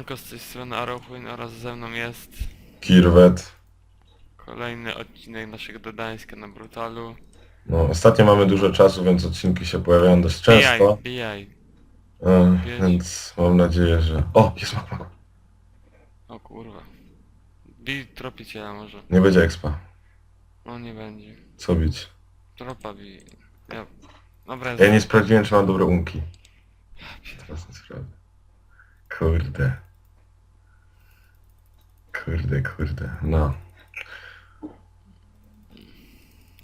Siemanko, z tej strony Arrowwin oraz ze mną jest Kirwet. kolejny odcinek naszego Dodańska na Brutalu. No, ostatnio mamy dużo czasu, więc odcinki się pojawiają dość często. Bijaj, bijaj. E, Wiesz. więc mam nadzieję, że... O, jest mapa. O kurwa. Bij tropiciela może. Nie będzie expa. No nie będzie. Co bić? Tropa bij. Ja... Dobra, Ja nie sprawdziłem, czy mam dobre unki. Teraz nie sprawdzę. Kurde. Kurde, kurde. No.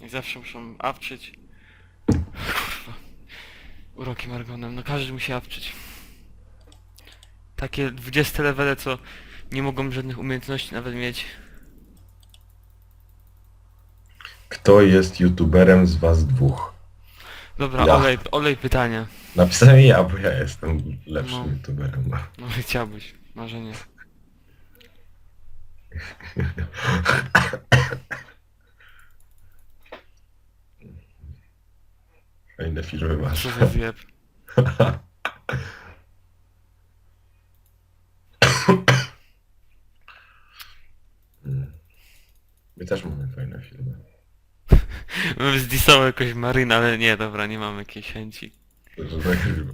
I zawsze muszą awczyć. Kurwa. Uroki Margonem, no każdy musi awczyć. Takie 20 levele, co nie mogą żadnych umiejętności nawet mieć. Kto jest youtuberem z was dwóch? Dobra, Ja. olej, olej pytania. Napisałem ja, bo ja jestem lepszym No. youtuberem. No chciałbyś, marzenie. Fajne filmy masz. Co za zjeb. My też mamy fajne filmy. Bym zdisował jakoś Maryn, ale nie, dobra, nie mam jakiejś chęci. Że nagrywa.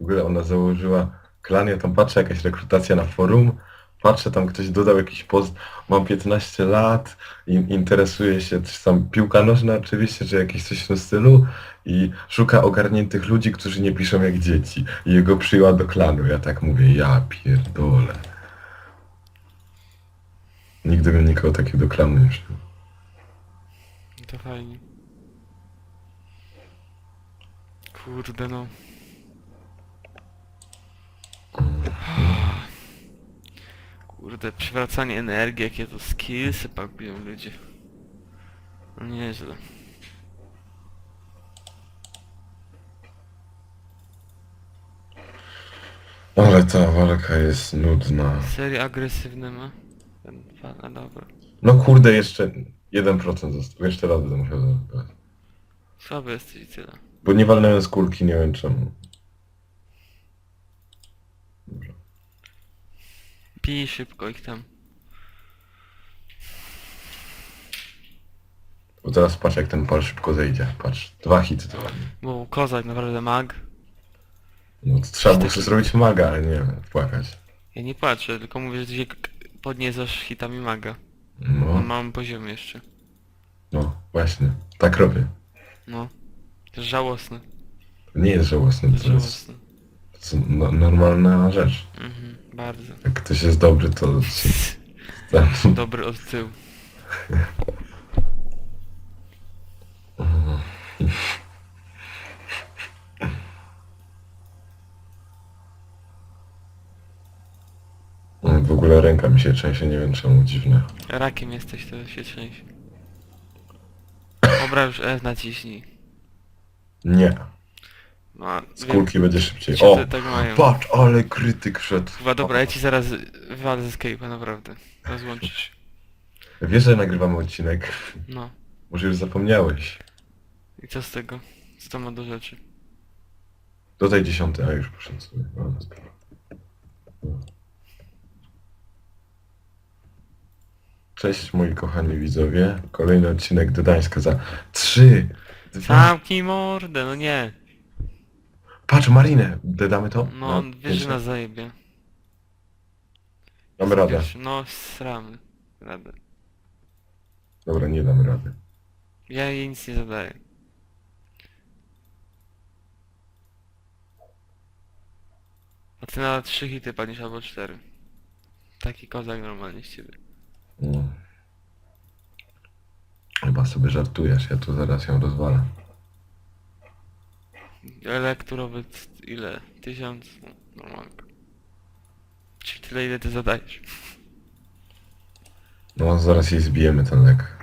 W ogóle ona założyła klan, ja tam patrzę, jakaś rekrutacja na forum, patrzę, tam ktoś dodał jakiś post, mam 15 lat, interesuje się, coś tam, piłka nożna oczywiście, czy jakieś coś w tym stylu i szuka ogarniętych ludzi, którzy nie piszą jak dzieci i jego przyjęła do klanu. Ja tak mówię, ja pierdolę. Nigdy bym nikogo takiego do klanu nie przyjął. To fajnie. Kurde no. Kurde, przywracanie energii, jakie to skillsy pakują ludzie. No nieźle. Ale ta walka jest nudna. Serie agresywne ma? Ten fan, a dobra. No kurde, jeszcze 1% został. Jeszcze raz będę musiał zaatakować. Słaby jesteś i tyle. Bo nie walnąłem z kulki, nie wiem czemu. Dobra. Pij szybko ich tam. Bo teraz patrz jak ten pal szybko zejdzie. Patrz, dwa hity to ładnie. Bo kozak naprawdę mag. No to trzeba było sobie zrobić maga, ale nie płakać. Ja nie patrzę, tylko mówię, że ty się k- podniecasz hitami maga. Na No, małym poziomie jeszcze. no, właśnie. Tak robię. No. To jest żałosne. To nie jest żałosne, To jest to jest, żałosne. Jest no, normalna rzecz. Mhm, bardzo. Jak ktoś jest dobry, to... się- Dobry od tyłu. W ogóle ręka mi się trzęsie, nie wiem czemu, dziwne. Rakiem jesteś, to się trzęsie. Dobra, już F naciśnij. Nie, No, z wiem, kulki będzie szybciej. ci O, tak mają. patrz, ale krytyk szedł. Chyba dobra, ja ci zaraz wywalę ze Skype'a, naprawdę. Rozłączysz. Wiesz, że nagrywamy odcinek? No. Może już zapomniałeś. I co z tego? Co to ma do rzeczy? Dodaj dziesiąty, a już poszedł sobie. No, spoko. Cześć moi kochani widzowie. Kolejny odcinek Dodańska za trzy, dwa... Zamknij mordę, no nie. Patrz, Marinę! Dodamy to? No, Na wiesz, że pięć nas zajebie. Damy radę. Wiesz, No, sramy. Radę. Dobra, nie damy rady. Ja jej nic nie zadaję. A ty na trzy hity padniesz albo cztery. Taki kozak normalnie z ciebie. No. Chyba sobie żartujesz, ja tu zaraz ją rozwalę. Elektrowy ile? Tysiąc? No, normalnie. Czyli tyle ile ty zadajesz. No, zaraz jej zbijemy ten lek.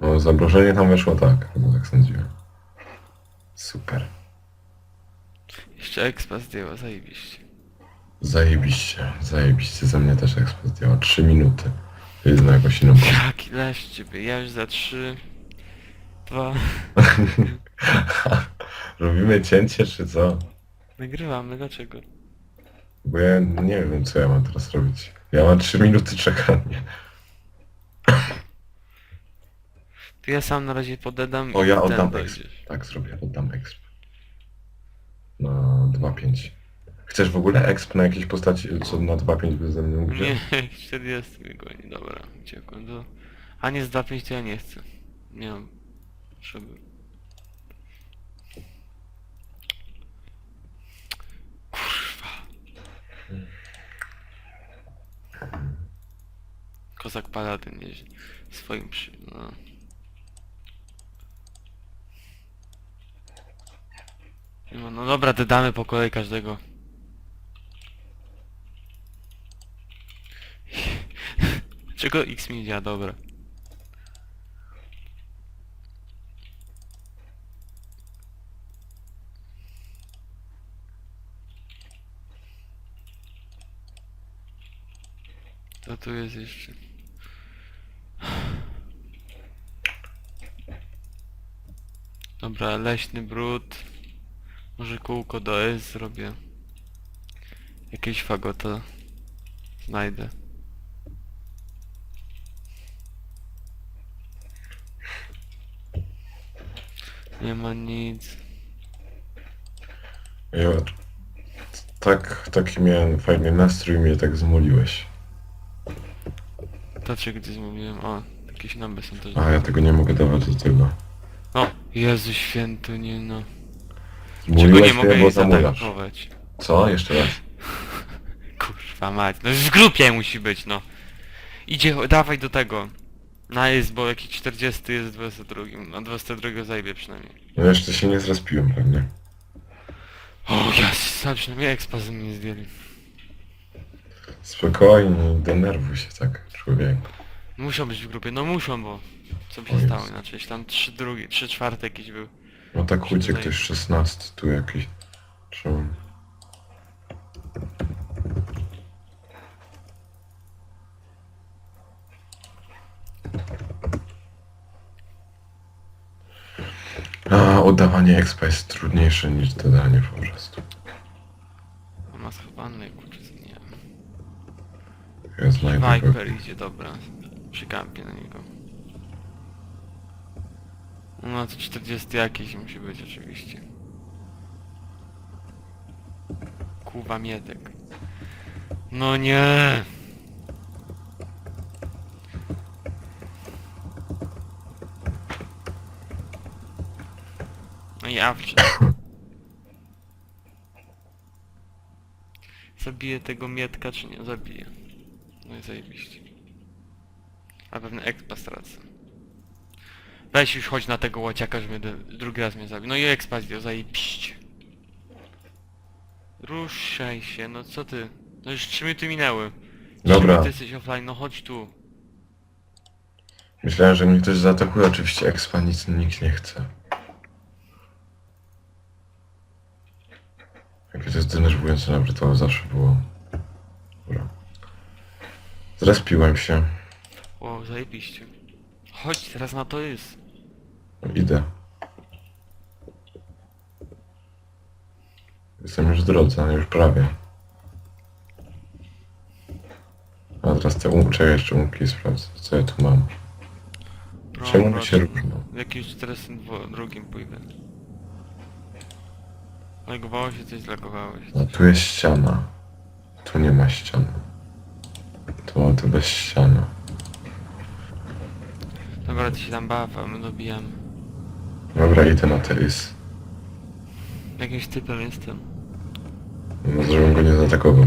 No, zamrożenie tam weszło tak, no tak sądziłem. Super. Jeszcze expa zdjęła, zajebiście. Zajebiście, zajebiście. Ze mnie też ekspres zdjęła 3 minuty. Jest na jakąś inną. Jaki leś ciebie, ja już za trzy... Dwa... Robimy cięcie czy co? Nagrywamy, dlaczego? Bo ja nie wiem co ja mam teraz robić. Ja mam 3 minuty czekania. To ja sam na razie podedam O, i ja ten oddam dojdziesz. exp. Tak zrobię, oddam exp. Na 2.5. Chcesz w ogóle exp na jakiejś postaci, co na 2.5 by ze mną wziął? Nie, 40 mi goni, dobra, uciekłem do... A nie z 2.5 to ja nie chcę. Nie mam potrzeby. Kurwa. Kozak paladyn jeździ swoim przy... no. No, no dobra, te damy po kolei każdego. Czego X mi działa, dobra. To tu jest jeszcze. Dobra, leśny brud. Może kółko do S zrobię. Jakieś fagota znajdę. Nie ma nic. Ja tak, taki miałem fajny nastrój mnie tak zmuliłeś. To czy gdzieś mówiłem, o, jakieś numby są też. A ja tego nie mogę dawać do tego. O, Jezu święty, nie no. Czego Zmuliłeś nie mogę jej zaatakować? Co? Jeszcze raz. Kurwa mać, no w grupie musi być, no. Idzie, dawaj do tego. Na jest, bo jakiś 40 jest 22. Na 22 zajbie przynajmniej. No jeszcze się nie zrespiłem pewnie. O, jasne, przynajmniej expa ze mnie zdjęli. Spokojnie, nie denerwuj się tak, człowieku. Muszą być w grupie, no muszą, bo co by O się stało Jezu. inaczej? Jeśli Tam 3 drugi, 3 czwarte jakiś był. No tak chucie Tutaj. ktoś 16 tu jakiś. Czemu? A, oddawanie expa jest trudniejsze niż dodanie po prostu. On ma schowany, kurczę. Znajdę go. Viper idzie, dobra. Przy kampie na niego. No to 40 jakiś musi być oczywiście. Kuba Mietek. No nie! No i awczy. Zabiję tego Mietka czy nie? Zabiję. No i zajebiście. A pewnie expa stracę. Weź już chodź na tego łaciaka, żeby drugi raz mnie zabił. No i expa zdjął, zajebiście. Ruszaj się, no co ty? No już 3 minuty minęły. Dobra. minuty jesteś offline, no chodź tu. Myślałem, że mnie ktoś zaatakuje, oczywiście expa nic nikt nie chce. Jakie to jest denerwujące, nawet to zawsze było. Dobra. Zrespiłem się. Wow, zajebiście. Chodź, teraz na to jest. Idę. Jestem już w drodze, już prawie. A teraz te um... Czekaj, jeszcze umki sprawdzę, co ja tu mam. Czemu mi się różnią? W jakimś teraz drugim pójdę. Lagowało się coś, zlagowałeś. A tu jest ściana. Tu nie ma ściany. Tu to bez ściany. Dobra, ty się tam baw, a my dobijamy. Dobra, idę na teris. Jakimś typem jestem. No, żebym go nie zaatakował.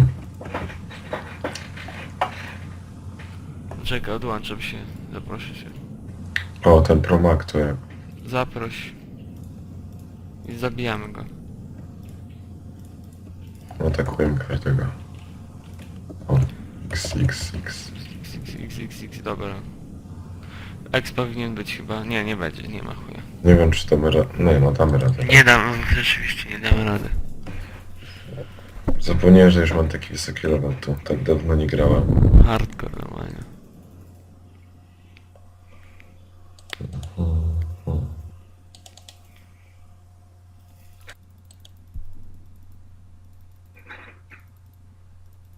Czekaj, odłączam się. Zaproszę cię. O, ten promak to jak? Zaproś. I zabijamy go. Atakujemy każdego. X, x, x. X, x, x, dobra. X powinien być chyba. Nie, nie będzie, nie ma chuja. Nie wiem, czy damy radę. No, no damy radę. Nie dam, rzeczywiście nie damy rady. Zapomniałem, że już mam taki wysoki level tu. Tak dawno nie grałem. Hardcore normalnie.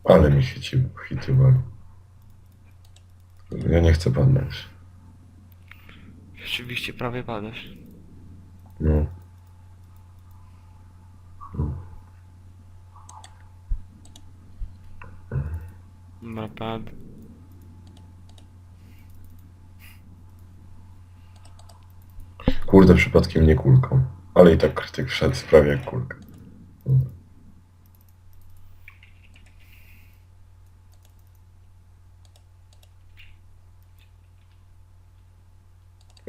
Ale mi hity wali. Ja nie chcę padnąć. Rzeczywiście prawie padasz. No. No. Dobra, pad. Kurde, przypadkiem nie kulką. Ale i tak krytyk wszedł prawie jak kulka.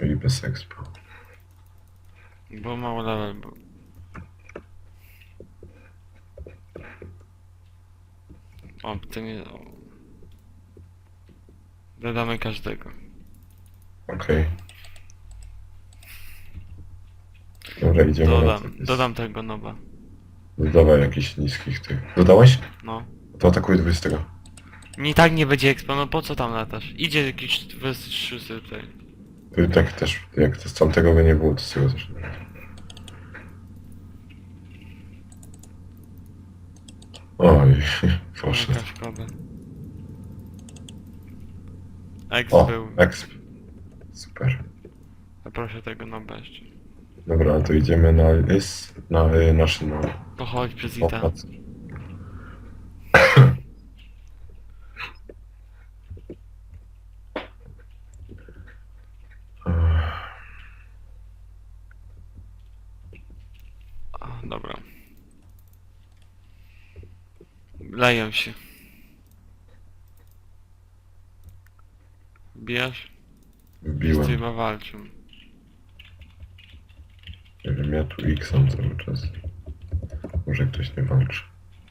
I bez expo. Bo mało level był. O, ty nie... O. Dodamy każdego. Okej. Dobra, idziemy Dodam, to. dodam tego noba. Dodawaj jakichś niskich tych. Dodałeś? No. To atakuj 20. Nie tak nie będzie expo, no po co tam latasz? Idzie jakiś 23 tutaj. Tak też, jak to z tamtego by nie było, to z tego też nie. Oj, poszedł. Jaka szkoda. Ex O, był. exp. Super. A proszę tego noba jeszcze. Dobra, to idziemy na is, na y, nasz na To chodź przez Ita. opad. A, dobra. Leją się. Bijasz? Wbiłem. Wszyscy chyba walczą. Nie wiem, ja tu X mam cały czas. Może ktoś nie walczy.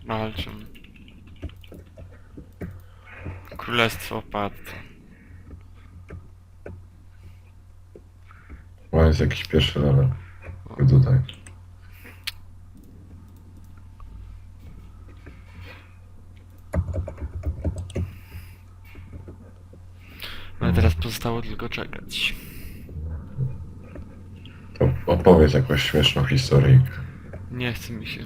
Walczą. Królestwo padł. O, jest jakiś pierwszy level. Chodź tutaj. Pozostało tylko czekać. To opowiedz jakąś śmieszną historię. Nie chce mi się.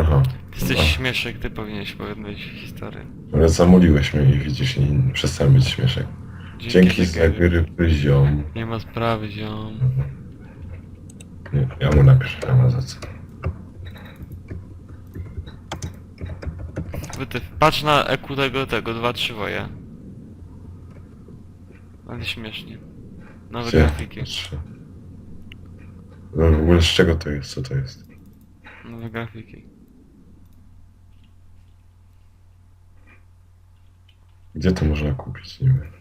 Aha. Ty jesteś śmieszek, ty powinieneś powiedzieć historię. Ale zamuliłeś mnie i widzisz, i przestałem być śmieszek. Dzięki za Zegery. gry, ziom. Nie ma sprawy, ziom. Nie, ja mu napiszę, ja ma za co. Patrz na EQ tego, tego, 2-3 woje. Ale śmiesznie. Nowe Gdzie? grafiki. Patrzę. No, w ogóle z czego to jest? Co to jest? Nowe grafiki. Gdzie to można kupić? Nie wiem.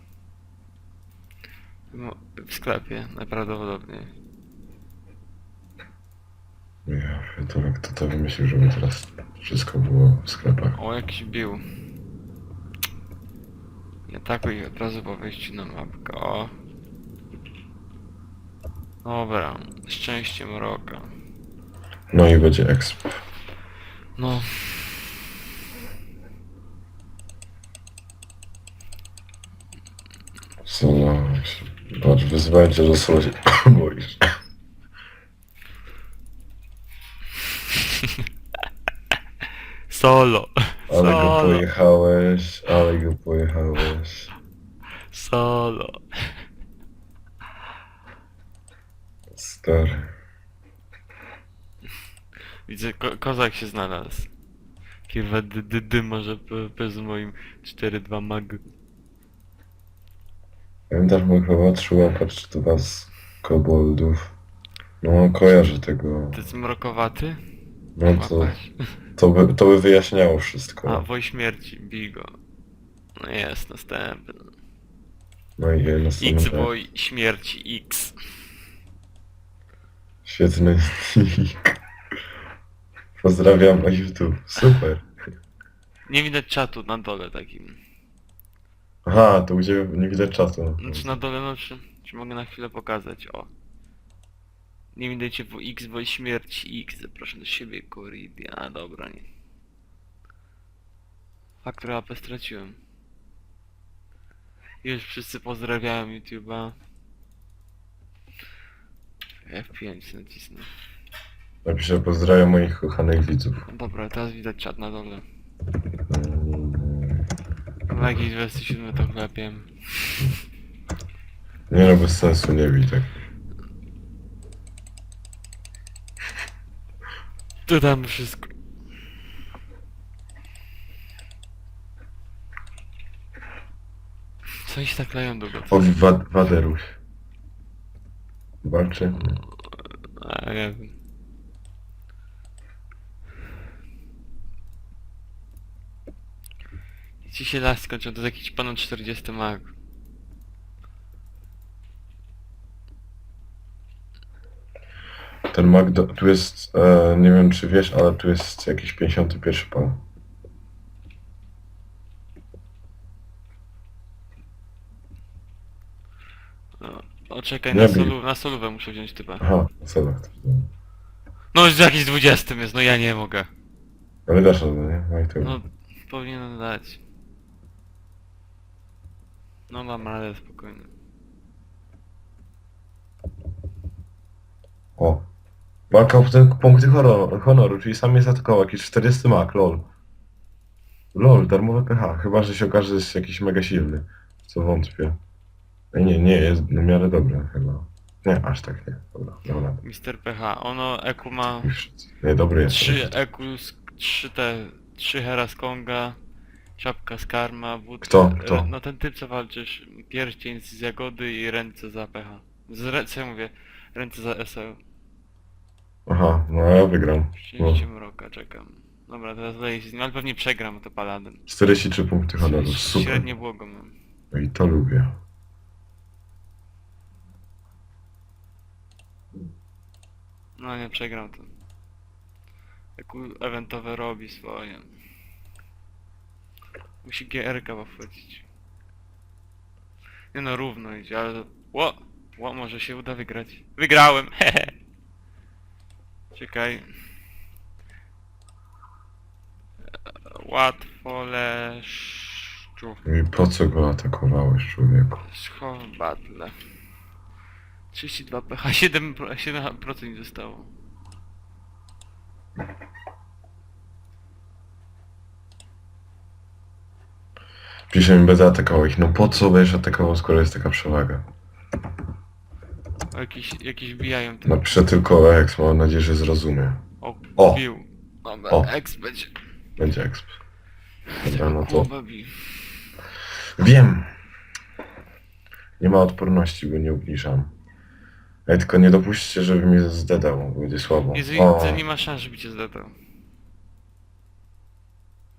No, w sklepie, najprawdopodobniej. Ja pierdolę, kto to wymyślił, żeby teraz wszystko było w sklepach. O, jakiś bił. Nie atakuj od razu po wejściu na mapkę, o. Dobra, szczęście mroka. No i będzie exp. No, Solo. Patrz, wyzwałem cię do solo się boisz. solo. Ale go Solo. pojechałeś, ale go pojechałeś. Solo. Stary. Widzę, ko kozak się znalazł. Kurwa, dy, dy, dy może p- p- z moim 4-2 mag. Pamiętasz mój chyba trzy łapacz to was koboldów. No kojarzę tego. To jest mrokowaty? No to, Łapać. to, by, to by wyjaśniało wszystko. A, woj śmierci, bigo. No jest, następny. No i X następny. woj śmierci, X. Świetny nick. Pozdrawiam na YouTube. Super. Nie widać czatu na dole takim. Aha, to ciebie nie widać czatu. Znaczy na dole, no czy, czy mogę na chwilę pokazać, o. Nie widać w X woj śmierci, X. Zapraszam do siebie, Koridia. A dobra, nie. Faktor AP straciłem. Już wszyscy pozdrawiają YouTube'a. F5 nacisnę. Napiszę pozdrawiam moich kochanych widzów. Dobra, teraz widać czat na dole. Chyba jakieś 27 to chlepiem. Nie no, bez sensu, nie bij dam wszystko. Co oni się tak leją długo? O, wa Waderuś. Walczy? A, nie wiem. Ci się las skończą, to jest jakiś ponad 40 mag. Ten mag, do, tu jest, e, nie wiem czy wiesz, ale tu jest jakiś 51 pan. No, o, czekaj, Nie na, bij. solu, na solówę muszę wziąć typa. Aha, co tak. No, już jakiś 20 jest, no ja nie mogę. Ale dasz radę, nie? No i to. No, powinienem dać. No mam radę, spokojnie. O. O ten punkty honoru, honoru, czyli sam jest atakował, jakiś 40 mak, lol. Lol, darmowe PH, chyba że się okaże, że jest jakiś mega silny. Co wątpię. Ej, nie, nie, jest w miarę dobry chyba. Nie, aż tak nie. Dobra, dobra. Mister PH, ono EQ ma Już. Nie, dobry jest. 3 EQ, z- 3 te, 3 Hera z Konga, czapka z Karma, wód... Kto? Kto? No ten typ co walczysz, pierścień z Jagody i ręce za PH. Z ręce, ja mówię, ręce za SL. Aha, no ja wygram. 30 mroka, czekam. Dobra, teraz leję się z nim, ale pewnie przegram, to paladyn. 43 punkty honoru, super. Średnie błogo mam. No i to lubię. No nie przegram to. EQ eventowe robi swoje. Musi GR-ka pochwycić. Nie no, równo idzie, ale... Ło! Ło, może się uda wygrać. Wygrałem! Hehe! Czekaj. Łatwo leszczu. I po co go atakowałeś, człowieku? Schow battle. 32 pH, 7%, 7% mi zostało. Pisze mi, będę atakował ich. No po co będziesz atakował, skoro jest taka przewaga? Jakiś, jakiś bijają ten. Napiszę tylko Ex, mam nadzieję, że zrozumie. O, O. bił. Dobra, O. X będzie. Będzie exp. Dobra, no to... Głowę bił. Wiem! Nie ma odporności, bo nie obniżam. Ej, tylko nie dopuśćcie, żeby mnie zdedał, bo będzie słabo. Jeżeli O, nie ma szans, żeby cię zdadał.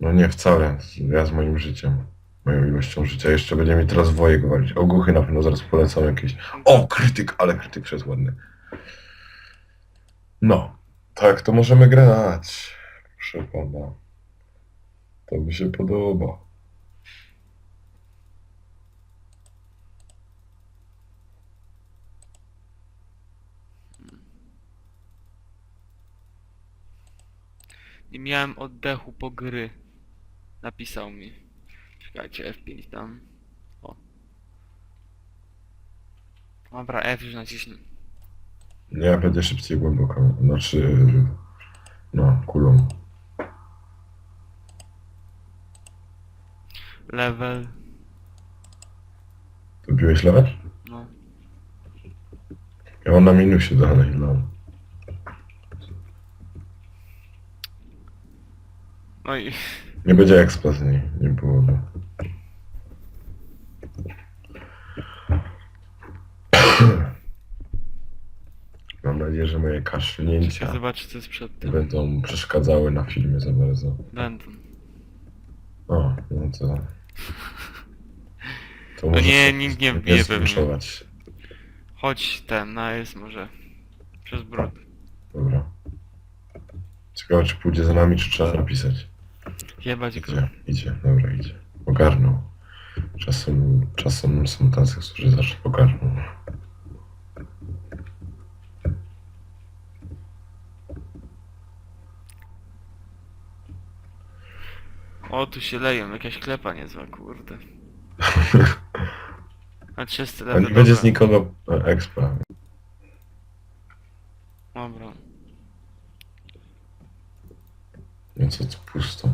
no nie wcale. Ja z moim życiem. Moją ilością życia. Jeszcze będzie mi teraz wojek walić. Ogłuchy na pewno zaraz polecam jakieś. O, krytyk, ale krytyk jest ładny. No, tak, to możemy grać. Proszę pana. To mi się podoba. Nie miałem oddechu po gry. Napisał mi. Czekajcie, F5 tam. O. Dobra, F już naciśnij. Nie, ja będę szybciej głęboko. Znaczy, no, kulą. Level. To biłeś lewe? No. Ja mam na minusie dalej, no. No i Nie będzie ekspa z niej, nie byłoby. Mam nadzieję, że moje kaszlnięcia zobaczę co jest przed nie tym. będą przeszkadzały na filmie za bardzo. Będą. O, no to... to No może nie, się nikt nie wbije nie pewnie. zgłoszować. Chodź ten, na jest może. Przez brud. Dobra. Ciekawe, czy pójdzie za nami, czy trzeba napisać. Jebać go. Idzie, idzie, dobra, idzie. Ogarnął. Czasem, czasem są tacy, którzy zawsze ogarną. O, tu się leją, jakaś klepa niezła, kurde. A 300 A level, nie będzie z nikogo e, expa. Dobra. No co to pusto.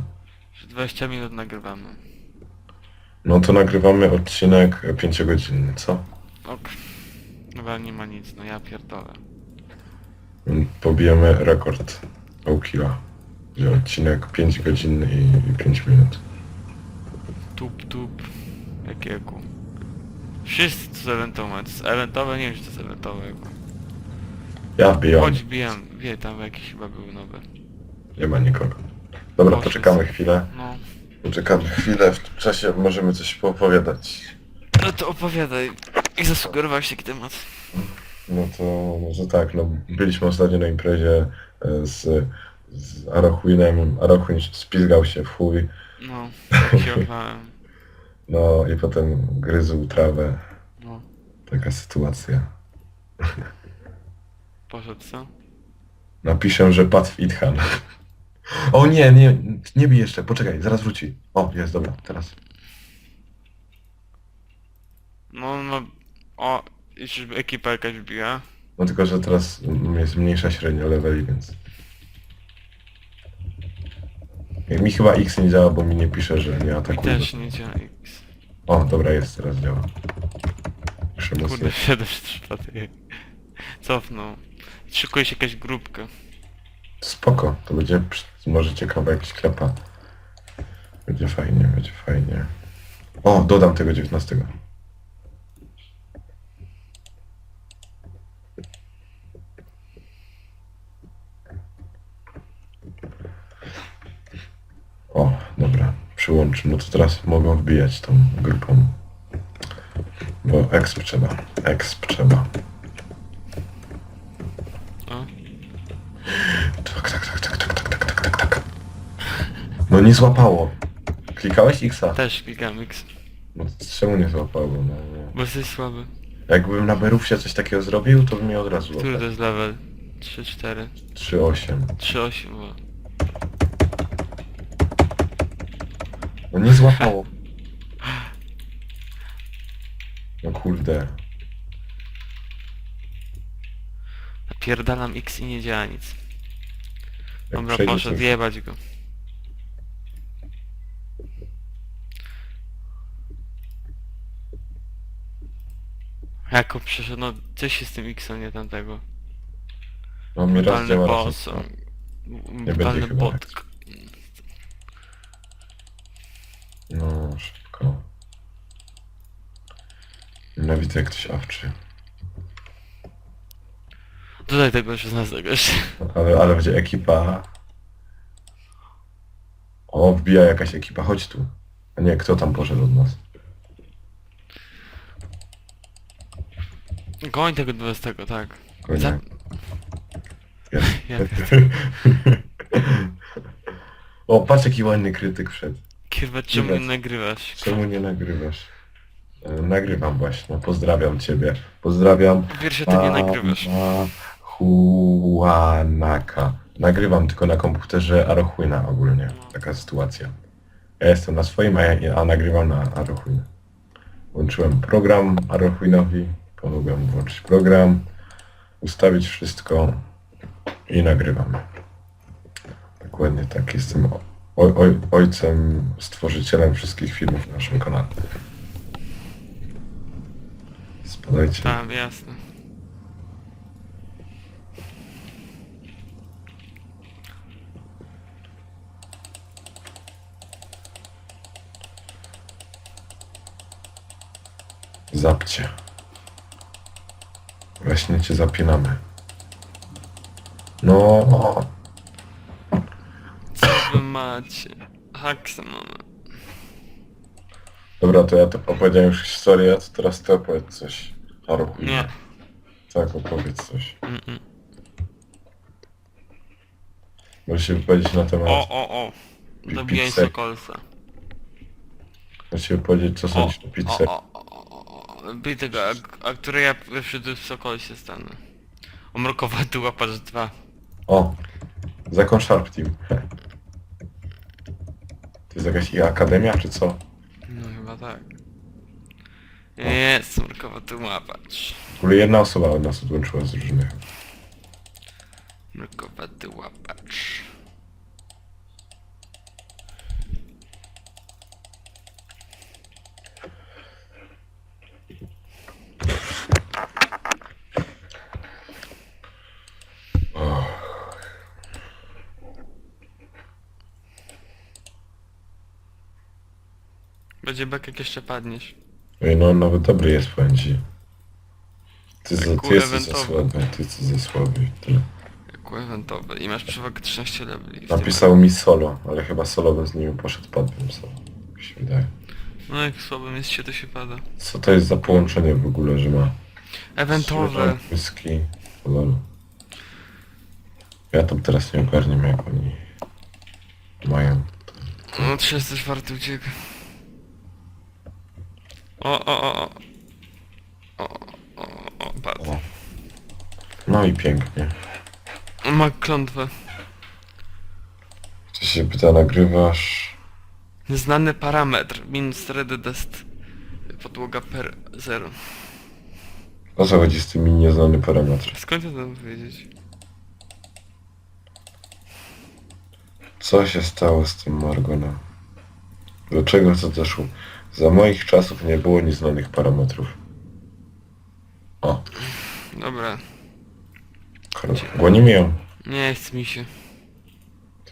Już 20 minut nagrywamy. No to nagrywamy odcinek 5-godzinny, co? Ok. Chyba nie ma nic, no ja pierdolę. Pobijemy rekord Oakilla. Że Odcinek 5 godzin i 5 minut. Tup, tup. Jakieku. Wszyscy to z eventowe. To jest eventowe, nie wiem czy to jest eventowe. Ja wbijam. Chodź bijam. Wie, tam jakieś chyba były nowe. Nie ma nikogo. Dobra, poczekamy chwilę. No. Poczekamy chwilę, w tym czasie możemy coś poopowiadać. No to opowiadaj. Jak zasugerowałeś taki temat? No to może tak, no byliśmy ostatnio na imprezie e, z, z Arochuinem. Arochuin spizgał się w chuj, No, tak się no i potem gryzł trawę. No. Taka sytuacja. Poszedł co? Napiszę, że padł w Idhan. O nie, nie, nie bij jeszcze, poczekaj, zaraz wróci. O, jest, dobra, teraz. No, no. O, jeszcze ekipa jakaś wbiła. No tylko, że teraz jest mniejsza średnia leveli, więc... Mi chyba X nie działa, bo mi nie pisze, że nie Mi atakuje. też nie działa X. O, dobra, jest, teraz działa. Kurde, mocniej. siedem przypadek. Cofnął. Szykuje się jakaś grupka. Spoko, to będzie przy- może ciekawa jakaś klepa. Będzie fajnie, będzie fajnie. O, dodam tego 19. O, dobra, przyłączę. No to teraz mogą wbijać tą grupą. Bo exp trzeba, exp trzeba. Nie złapało. Klikałeś X-a? Też klikam X. No czemu nie złapało? No, no. Bo jesteś słaby. Jakbym na Berówcie coś takiego zrobił, to by mnie od razu Który to złapał. jest level? 3, 4, 3-8. 3, 8 bo. No nie złapało. No kurde. Napierdalam X i nie działa nic. Jak Dobra, przejdzie poszedł, coś- jebać go. Jako przeszedł, no coś się z tym X-em nie tamtego. No mi raz Brutalny działa, boss. nie. Brutalny będzie chyba bot. No, szybko. Nienawidzę jak ktoś awczy. Dodaj tego 16 jeszcze. Ale, ale będzie ekipa. O, wbija jakaś ekipa, chodź tu. A nie, kto tam poszedł od nas? Goń tego 20, tak. Konia. Za- Ja. O, patrz jaki ładny krytyk wszedł. Kurwa, czemu nie nagrywasz? Czemu nie nagrywasz? E, Nagrywam właśnie, pozdrawiam ciebie. Pozdrawiam. Po pierwsze, ty nie nagrywasz. Mama Juanaka. Nagrywam tylko na komputerze Arochuina ogólnie. Taka sytuacja. Ja jestem na swoim, a, ja, a nagrywam na Arochuina. Włączyłem program Arochuinowi, pomogłem włączyć program, ustawić wszystko i nagrywamy. Dokładnie tak. Jestem oj, oj, ojcem, stworzycielem wszystkich filmów na naszym kanale. Spadajcie. Tak, jasne. Zapcie. Właśnie cię zapinamy. No, Co wy macie? Haksa mamy. dobra, to ja to opowiedziałem już historię, to teraz ty opowiedz coś. Haruchu. Nie. Tak, opowiedz coś. Mm-mm. Możesz się wypowiedzieć na temat... O, o, o. Dobijaj Pixel. Sokolsa. Możesz się wypowiedzieć, co sądzisz o, o, o, o. Bij tego, a, a który ja pierwszy tu w Sokolsie stanę. Omrokowaty łapacz 2. O! Zakon Sharp Team. To jest jakaś akademia, czy co? No chyba tak. Jest, omrokowaty łapacz. W ogóle jedna osoba od nas odłączyła z różnych. Omrokowaty łapacz. Będzie bek jak jeszcze padniesz. Ej, no on nawet dobry jest, powiem ci. Ty, za, ty Kule jesteś za słaby, ty jesteś za słaby. i Tyle. Jak eventowe. I masz przewagę 13 leveli. w tym Napisał mi solo, ale chyba solo bym z nim poszedł, padłbym solo. Tak się wydaje. No jak słabym jest się, to się pada. Co to jest za połączenie w ogóle, że ma Eventowe. whisky, lol. Ja tam teraz nie ogarniam jak oni mają. No czy jesteś warty ucieka. O, o, o, o. O, o, o, patrz. O. No i pięknie. On ma klątwę. Ktoś się pyta, nagrywasz? Nieznany parametr. Minus rededest. Podłoga per 0. O co chodzi z tymi nieznany parametr? Skąd ja to mam wiedzieć? Co się stało z tym Margonem? Dlaczego to zaszło? Za moich czasów nie było nieznanych parametrów. O, Dobra. gonimy ją. Nie chce mi się.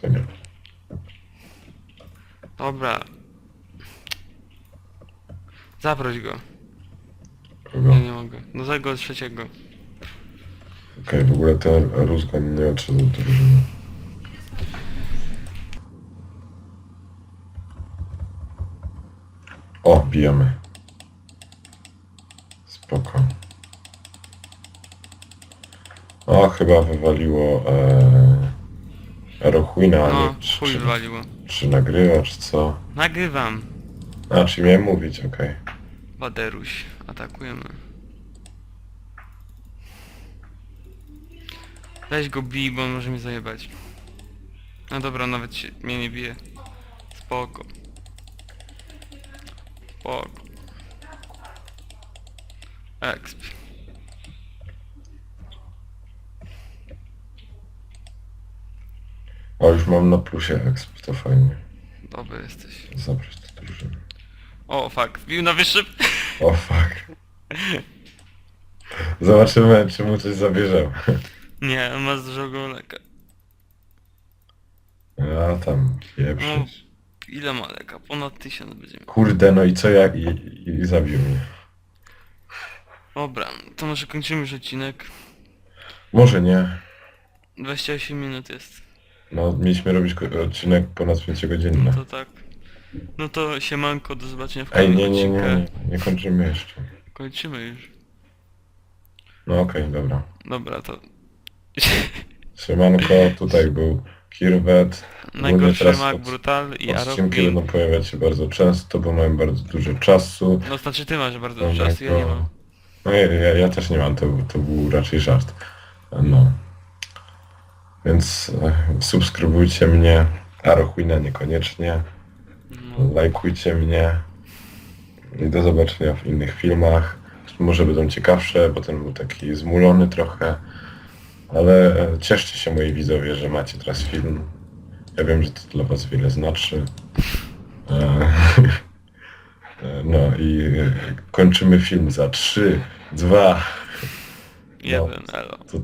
To nie. Dobra. Zaproś go. Kogo? Nie, nie mogę. No tego trzeciego. Okej, w ogóle ten Rusgan nie odszedł do drużyny. O, bijemy. Spoko. O, chyba wywaliło e, Aeroquina, ale No, czy, chuj czy, wywaliło. czy nagrywa, czy co? Nagrywam. A, czy miałem mówić, okej. Waderuś. Atakujemy. Weź go bij, bo on może mnie zajebać. No dobra, nawet się, mnie nie bije. Spoko. Spoko. Exp. O, już mam na plusie exp, to fajnie. Dobry jesteś. Zabrać do drużyny. O, fuck. Wbił na wyższy. O fuck. Zobaczymy, czy mu coś zabierzemy. Nie, on ma z dużego leka. A tam, pieprzyć. Ile ma leka? Ponad tysiąc będzie miał. Kurde, no i co ja... I, i, i zabił mnie. Dobra, to może kończymy już odcinek. Może nie. 28 minut jest. No, mieliśmy robić ko- odcinek ponad 5 godzinny. No to tak. No to siemanko, do zobaczenia w Ej, kolejnym nie, nie, nie, odcinku. nie, nie kończymy jeszcze. Kończymy już. No okej, dobra. Dobra, to... Siemanko, tutaj był Kirwet. Najgorszy od- Brutal i Odcinki Arrow będą pojawiać się bardzo często, bo mają bardzo dużo czasu. No znaczy ty masz bardzo dużo czasu, ja nie mam. No ja, ja, ja też nie mam, to, to był raczej żart. No. Więc e, subskrybujcie mnie, Arochuina niekoniecznie, No. lajkujcie mnie i do zobaczenia w innych filmach. Może będą ciekawsze, bo ten był taki zmulony trochę, ale e, cieszcie się moi widzowie, że macie teraz film. Ja wiem, że to dla was wiele znaczy. E, e, No i e, kończymy film za 3, 2, Jeden, elo. to